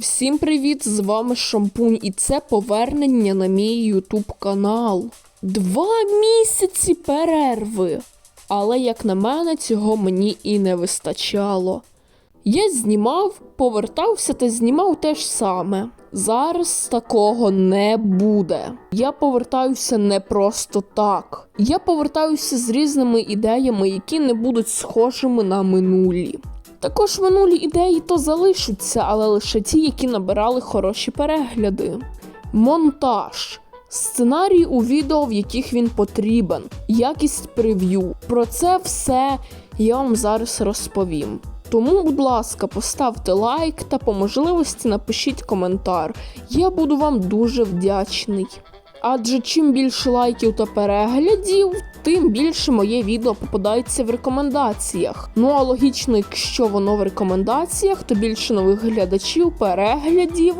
Всім привіт! З вами Шампунь, і це повернення на мій YouTube канал. Два місяці перерви. Але, як на мене, цього мені і не вистачало. Я знімав, повертався та знімав те ж саме. Зараз такого не буде. Я повертаюся не просто так. Я повертаюся з різними ідеями, які не будуть схожими на минулі. Також минулі ідеї то залишаться, але лише ті, які набирали хороші перегляди. Монтаж. Сценарій у відео, в яких він потрібен, якість прев'ю. Про це все я вам зараз розповім. Тому, будь ласка, поставте лайк та по можливості напишіть коментар. Я буду вам дуже вдячний. Адже чим більше лайків та переглядів, тим більше моє відео попадається в рекомендаціях. Ну а логічно, якщо воно в рекомендаціях, то більше нових глядачів, переглядів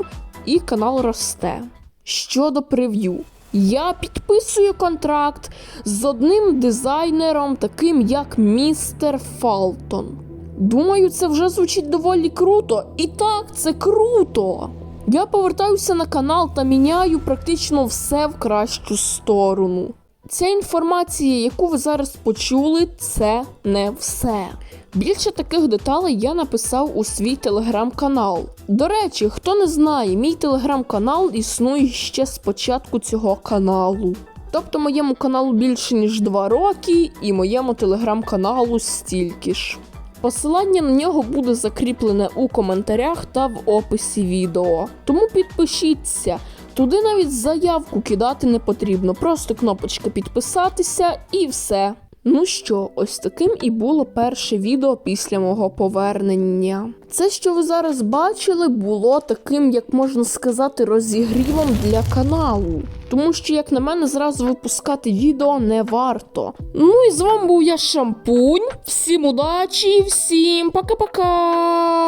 і канал росте. Щодо прев'ю. Я підписую контракт з одним дизайнером, таким як містер Фалтон. Думаю, це вже звучить доволі круто. І так, це круто. Я повертаюся на канал та міняю практично все в кращу сторону. Ця інформація, яку ви зараз почули, це не все. Більше таких деталей я написав у свій телеграм-канал. До речі, хто не знає, мій телеграм-канал існує ще з початку цього каналу. Тобто моєму каналу більше ніж 2 роки, і моєму телеграм-каналу стільки ж. Посилання на нього буде закріплене у коментарях та в описі відео. Тому підпишіться. Туди навіть заявку кидати не потрібно, просто кнопочка підписатися і все. Ну що, ось таким і було перше відео після мого повернення. Це, що ви зараз бачили, було таким, як можна сказати, розігрівом для каналу. Тому що, як на мене, зразу випускати відео не варто. Ну і з вами був я Шампунь. Всім удачі, всім пока-пока!